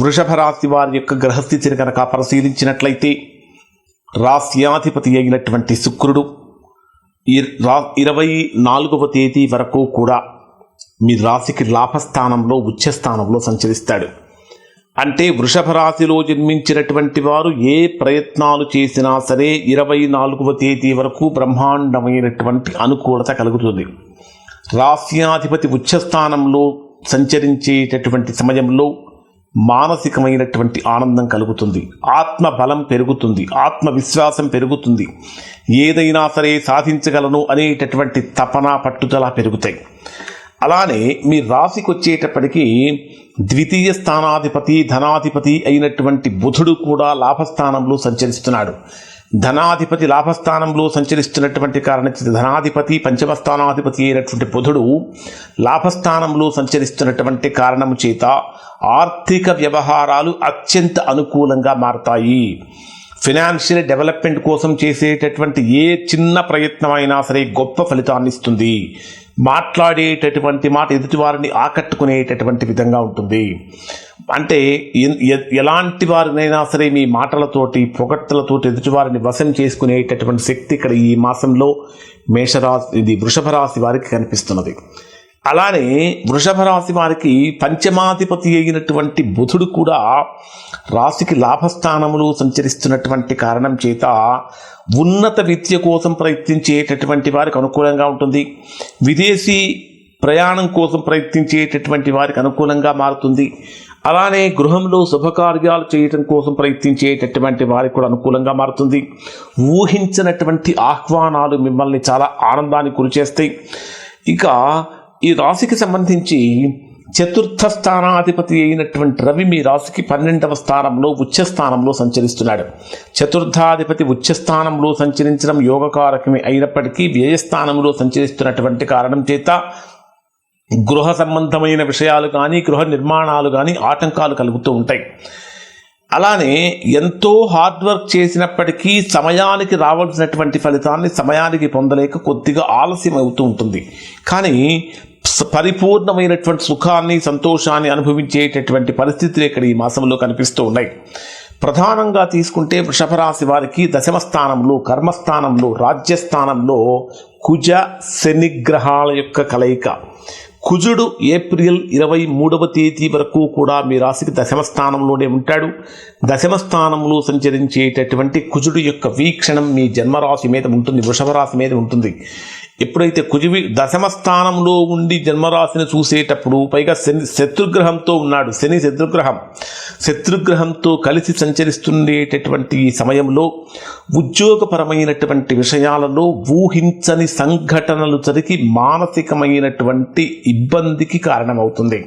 వృషభ రాశి వారి యొక్క గ్రహస్థితిని కనుక పరిశీలించినట్లయితే రాస్యాధిపతి అయినటువంటి శుక్రుడు రా ఇరవై నాలుగవ తేదీ వరకు కూడా మీ రాశికి లాభస్థానంలో ఉచ్చస్థానంలో సంచరిస్తాడు. అంటే వృషభ రాశిలో జన్మించినటువంటి వారు ఏ ప్రయత్నాలు చేసినా సరే ఇరవై నాలుగవ తేదీ వరకు బ్రహ్మాండమైనటువంటి అనుకూలత కలుగుతుంది. రాస్యాధిపతి ఉచ్చస్థానంలో సంచరించేటటువంటి సమయంలో మానసికమైనటువంటి ఆనందం కలుగుతుంది. ఆత్మ బలం పెరుగుతుంది. ఆత్మవిశ్వాసం పెరుగుతుంది. ఏదైనా సరే సాధించగలను అనేటటువంటి తపన పట్టుదల పెరుగుతాయి. అలానే మీ రాశికి వచ్చేటప్పటికీ ద్వితీయ స్థానాధిపతి ధనాధిపతి అయినటువంటి బుధుడు కూడా లాభస్థానంలో సంచరిస్తున్నాడు. ధనాధిపతి లాభస్థానంలో సంచరిస్తున్నటువంటి కారణం ధనాధిపతి పంచమస్థానాధిపతి అయినటువంటి బుధుడు లాభస్థానంలో సంచరిస్తున్నటువంటి కారణము చేత ఆర్థిక వ్యవహారాలు అత్యంత అనుకూలంగా మారతాయి. ఫినాన్షియల్ డెవలప్మెంట్ కోసం చేసేటటువంటి ఏ చిన్న ప్రయత్నమైనా సరే గొప్ప ఫలితాన్ని ఇస్తుంది. మాట్లాడేటటువంటి మాట ఎదుటివారిని ఆకట్టుకునేటటువంటి విధంగా ఉంటుంది. అంటే ఎలాంటి వారినైనా సరే మీ మాటలతోటి పొగట్టలతోటి ఎదుటివారిని వశం చేసుకునేటటువంటి శక్తి ఇక్కడ ఈ మాసంలో మేషరాశి ఇది వృషభ రాశి వారికి కనిపిస్తున్నది. అలానే వృషభ రాశి వారికి పంచమాధిపతి అయినటువంటి బుధుడు కూడా రాశికి లాభస్థానములు సంచరిస్తున్నటువంటి కారణం చేత ఉన్నత విద్య కోసం ప్రయత్నించేటటువంటి వారికి అనుకూలంగా ఉంటుంది. విదేశీ ప్రయాణం కోసం ప్రయత్నించేటటువంటి వారికి అనుకూలంగా మారుతుంది. అలానే గృహంలో శుభకార్యాలు చేయటం కోసం ప్రయత్నించేటటువంటి వారికి కూడా అనుకూలంగా మారుతుంది. ఊహించినటువంటి ఆహ్వానాలు మిమ్మల్ని చాలా ఆనందాన్ని గురిచేస్తాయి ఇక ఈ రాశికి సంబంధించి చతుర్థ స్థానాధిపతి అయినటువంటి రవి మీ రాశికి పన్నెండవ స్థానంలో ఉచ్చ స్థానంలో సంచరిస్తున్నాడు. చతుర్థాధిపతి ఉచ్చ స్థానంలో సంచరించడం యోగకారకమే అయినప్పటికీ వ్యయస్థానంలో సంచరిస్తున్నటువంటి కారణం చేత గృహ సంబంధమైన విషయాలు కానీ గృహ నిర్మాణాలు కానీ ఆటంకాలు కలుగుతూ ఉంటాయి. అలానే ఎంతో హార్డ్ వర్క్ చేసినప్పటికీ సమయానికి రావాల్సినటువంటి ఫలితాన్ని సమయానికి పొందలేక కొద్దిగా ఆలస్యం అవుతూ ఉంటుంది. కానీ పరిపూర్ణమైనటువంటి సుఖాన్ని సంతోషాన్ని అనుభవించేటటువంటి పరిస్థితులు ఇక్కడ ఈ మాసంలో కనిపిస్తూ ఉన్నాయి. ప్రధానంగా తీసుకుంటే వృషభరాశి వారికి దశమ స్థానంలో కర్మస్థానంలో రాజ్యస్థానంలో కుజ శనిగ్రహాల యొక్క కలయిక. కుజుడు ఏప్రిల్ ఇరవై మూడవ తేదీ వరకు కూడా మీ రాశికి దశమ స్థానంలోనే ఉంటాడు. దశమ స్థానంలో సంచరించేటటువంటి కుజుడు యొక్క వీక్షణం మీ జన్మరాశి మీద ఉంటుంది వృషభ రాశి మీద ఉంటుంది. ఎప్పుడైతే కుజువి దశమ స్థానంలో ఉండి జన్మరాశిని చూసేటప్పుడు పైగా శని శత్రుగ్రహంతో ఉన్నాడు శని శత్రుగ్రహం. శత్రుగ్రహంతో కలిసి సంచరిస్తుండేటటువంటి ఈ సమయంలో ఉద్యోగపరమైనటువంటి విషయాలలో ఊహించని సంఘటనలు జరిగి మానసికమైనటువంటి ఇబ్బందికి కారణమవుతుంది.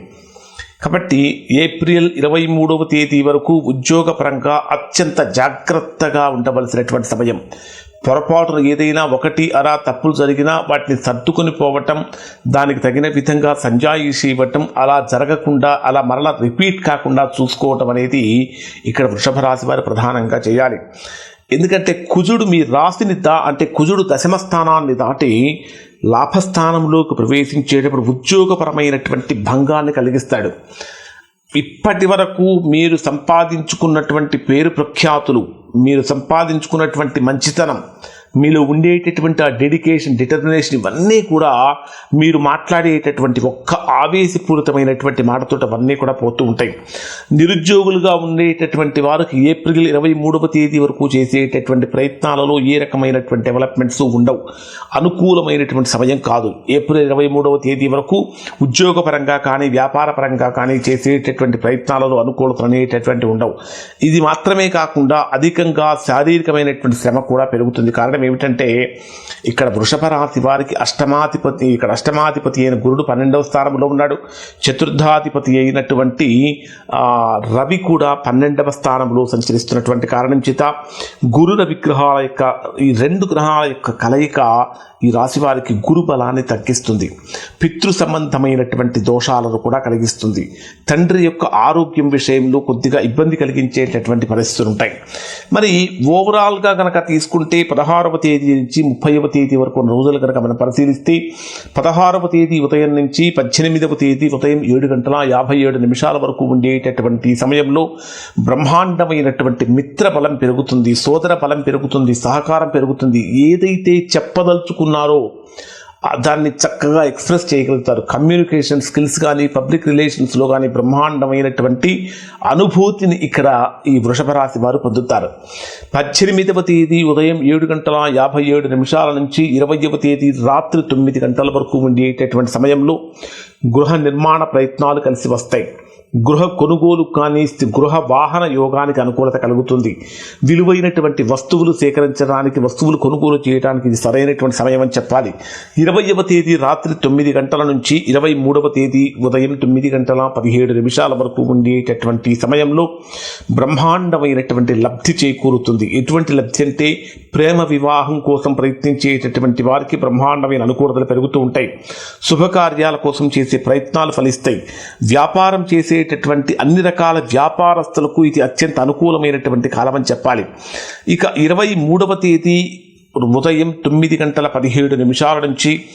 కాబట్టి ఏప్రిల్ ఇరవై మూడవ తేదీ వరకు ఉద్యోగపరంగా అత్యంత జాగ్రత్తగా ఉండవలసినటువంటి సమయం. పొరపాటున ఏదైనా ఒకటి అరా తప్పులు జరిగినా వాటిని సర్దుకొని పోవటం దానికి తగిన విధంగా సంజాయిషి ఇవ్వటం అలా జరగకుండా అలా మరలా రిపీట్ కాకుండా చూసుకోవటం అనేది ఇక్కడ వృషభ రాశి వారు ప్రధానంగా చేయాలి. ఎందుకంటే కుజుడు మీ రాశిని దా అంటే కుజుడు దశమ స్థానాన్ని దాటి లాభస్థానంలోకి ప్రవేశించేటప్పుడు ఉద్యోగపరమైనటువంటి భంగాన్ని కలిగిస్తాడు. ఇప్పటి వరకు మీరు సంపాదించుకున్నటువంటి పేరు ప్రఖ్యాతులు మీరు సంపాదించుకున్నటువంటి మంచితనం మీలో ఉండేటటువంటి ఆ డెడికేషన్ డిటర్మినేషన్ ఇవన్నీ కూడా మీరు మాట్లాడేటటువంటి ఒక్క ఆవేశపూరితమైనటువంటి మాటతో అవన్నీ కూడా పోతూ ఉంటాయి. నిరుద్యోగులుగా ఉండేటటువంటి వారికి ఏప్రిల్ ఇరవై మూడవ తేదీ వరకు చేసేటటువంటి ప్రయత్నాలలో ఏ రకమైనటువంటి డెవలప్మెంట్స్ ఉండవు. అనుకూలమైనటువంటి సమయం కాదు. ఏప్రిల్ ఇరవై మూడవ తేదీ వరకు ఉద్యోగపరంగా కానీ వ్యాపార పరంగా కానీ చేసేటటువంటి ప్రయత్నాలలో అనుకూలతలు అనేటటువంటి ఉండవు. ఇది మాత్రమే కాకుండా అధికంగా శారీరకమైనటువంటి శ్రమ కూడా పెరుగుతుంది. కారణం ఏమిటంటే ఇక్కడ వృషభరాశి వారికి అష్టమాధిపతి ఇక్కడ అష్టమాధిపతి అయిన గురుడు పన్నెండవ స్థానంలో ఉన్నాడు. చతుర్థాధిపతి అయినటువంటి రవి కూడా పన్నెండవ స్థానంలో సంచరిస్తున్నటువంటి కారణం చేత గురుల విగ్రహాల యొక్క ఈ రెండు గ్రహాల యొక్క కలయిక ఈ రాశి వారికి గురు బలాన్ని తగ్గిస్తుంది. పితృ సంబంధమైనటువంటి దోషాలను కూడా కలిగిస్తుంది. తండ్రి యొక్క ఆరోగ్యం విషయంలో కొద్దిగా ఇబ్బంది కలిగించేటటువంటి పరిస్థితులు ఉంటాయి. మరి ఓవరాల్గా కనుక తీసుకుంటే పదహారవ తేదీ నుంచి ముప్పైవ తేదీ వరకు ఉన్న రోజులు కనుక మనం పరిశీలిస్తే పదహారవ తేదీ ఉదయం నుంచి పద్దెనిమిదవ తేదీ ఉదయం ఏడు గంటల యాభై ఏడు నిమిషాల వరకు ఉండేటటువంటి సమయంలో బ్రహ్మాండమైనటువంటి మిత్ర బలం పెరుగుతుంది సోదర బలం పెరుగుతుంది సహకారం పెరుగుతుంది. ఏదైతే చెప్పదలుచుకున్న ఉన్నారో దాన్ని చక్కగా ఎక్స్ప్రెస్ చేయగలుగుతారు. కమ్యూనికేషన్ స్కిల్స్ కానీ పబ్లిక్ రిలేషన్స్లో కానీ బ్రహ్మాండమైనటువంటి అనుభూతిని ఇక్కడ ఈ వృషభ రాశి వారు పొందుతారు. పద్దెనిమిదవ తేదీ ఉదయం ఏడు గంటల యాభై ఏడు నిమిషాల నుంచి ఇరవైవ తేదీ రాత్రి తొమ్మిది గంటల వరకు ఉండేటటువంటి సమయంలో గృహ నిర్మాణ ప్రయత్నాలు కలిసి వస్తాయి. గృహ కొనుగోలు కానీ గృహ వాహన యోగానికి అనుకూలత కలుగుతుంది. విలువైనటువంటి వస్తువులు సేకరించడానికి వస్తువులు కొనుగోలు చేయడానికి ఇది సరైనటువంటి సమయం అని చెప్పాలి. ఇరవైవ తేదీ రాత్రి తొమ్మిది గంటల నుంచి ఇరవై మూడవ తేదీ ఉదయం తొమ్మిది గంటల పదిహేడు నిమిషాల వరకు ఉండేటటువంటి సమయంలో బ్రహ్మాండమైనటువంటి లబ్ధి చేకూరుతుంది. ఎటువంటి లబ్ధి అంటే ప్రేమ వివాహం కోసం ప్రయత్నించేటటువంటి వారికి బ్రహ్మాండమైన అనుకూలతలు పెరుగుతూ ఉంటాయి. శుభకార్యాల కోసం చేసే ప్రయత్నాలు ఫలిస్తాయి. వ్యాపారం చేసేటటువంటి అన్ని రకాల వ్యాపారస్తులకు ఇది అత్యంత అనుకూలమైనటువంటి కాలం అని చెప్పాలి. ఇక ఇరవై మూడవ తేదీ ఉదయం తొమ్మిది గంటల పదిహేడు నిమిషాల నుంచి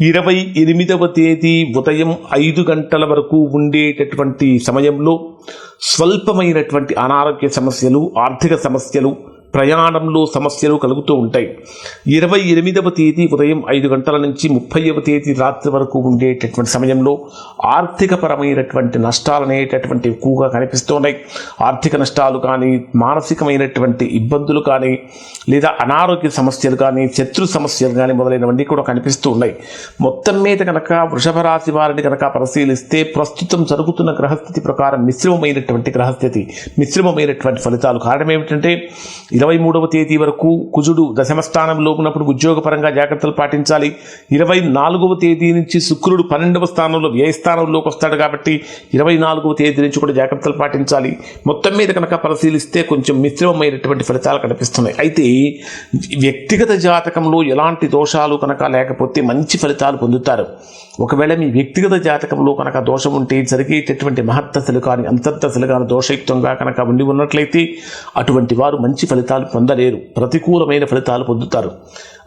ఇరవై ఎనిమిదవ తేదీ ఉదయం ఐదు గంటల వరకు ఉండేటటువంటి సమయంలో స్వల్పమైనటువంటి అనారోగ్య సమస్యలు ఆర్థిక సమస్యలు ప్రయాణంలో సమస్యలు కలుగుతూ ఉంటాయి. ఇరవై ఎనిమిదవ తేదీ ఉదయం ఐదు గంటల నుంచి ముప్పైవ తేదీ రాత్రి వరకు ఉండేటటువంటి సమయంలో ఆర్థికపరమైనటువంటి నష్టాలు అనేటటువంటి ఎక్కువగా కనిపిస్తున్నాయి. ఆర్థిక నష్టాలు కానీ మానసికమైనటువంటి ఇబ్బందులు కానీ లేదా అనారోగ్య సమస్యలు కానీ శత్రు సమస్యలు కానీ మొదలైనవన్నీ కూడా కనిపిస్తూ ఉన్నాయి మొత్తం మీద కనుక వృషభ రాశి వారిని కనుక పరిశీలిస్తే ప్రస్తుతం జరుగుతున్న గ్రహస్థితి ప్రకారం మిశ్రమమైనటువంటి గ్రహస్థితి మిశ్రమమైనటువంటి ఫలితాలు. కారణం ఏమిటంటే ఇరవై మూడవ తేదీ వరకు కుజుడు దశమ స్థానంలో ఉన్నప్పుడు ఉద్యోగపరంగా జాగ్రత్తలు పాటించాలి. ఇరవై నాలుగవ తేదీ నుంచి శుక్రుడు పన్నెండవ స్థానంలో వ్యయ స్థానంలోకి వస్తాడు కాబట్టి ఇరవై నాలుగవ తేదీ నుంచి కూడా జాగ్రత్తలు పాటించాలి. మొత్తం మీద కనుక పరిశీలిస్తే కొంచెం మిశ్రమమైనటువంటి ఫలితాలు కనిపిస్తున్నాయి. అయితే వ్యక్తిగత జాతకంలో ఎలాంటి దోషాలు కనుక లేకపోతే మంచి ఫలితాలు పొందుతారు? ఒకవేళ మీ వ్యక్తిగత జాతకంలో కనుక దోషం ఉంటే జరిగేటటువంటి మహత్తశలు కానీ అంతర్దశలు కానీ దోషయుక్తంగా కనుక ఉండి ఉన్నట్లయితే అటువంటి వారు మంచి ఫలితాలు పొందలేరు. ప్రతికూలమైన ఫలితాలు పొందుతారు.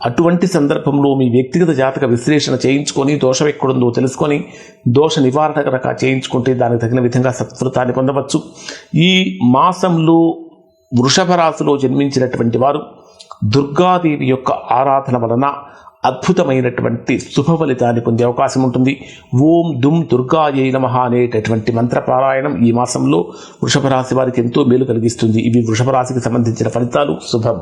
అటువంటి సందర్భంలో మీ వ్యక్తిగత జాతక విశ్లేషణ చేయించుకొని దోషం ఎక్కడుందో తెలుసుకొని దోష నివారణ కనుక చేయించుకుంటే దానికి తగిన విధంగా సత్ఫలితాన్ని పొందవచ్చు. ఈ మాసంలో వృషభ రాశిలో జన్మించినటువంటి వారు దుర్గాదేవి యొక్క ఆరాధన వలన అద్భుతమైనటువంటి శుభ ఫలితాన్ని పొందే అవకాశం ఉంటుంది. ఓం దుమ్ దుర్గాయై నమ అనేటటువంటి మంత్రపారాయణం ఈ మాసంలో వృషభ రాశి వారికి ఎంతో మేలు కలిగిస్తుంది. ఇవి వృషభ రాశికి సంబంధించిన ఫలితాలు. శుభం.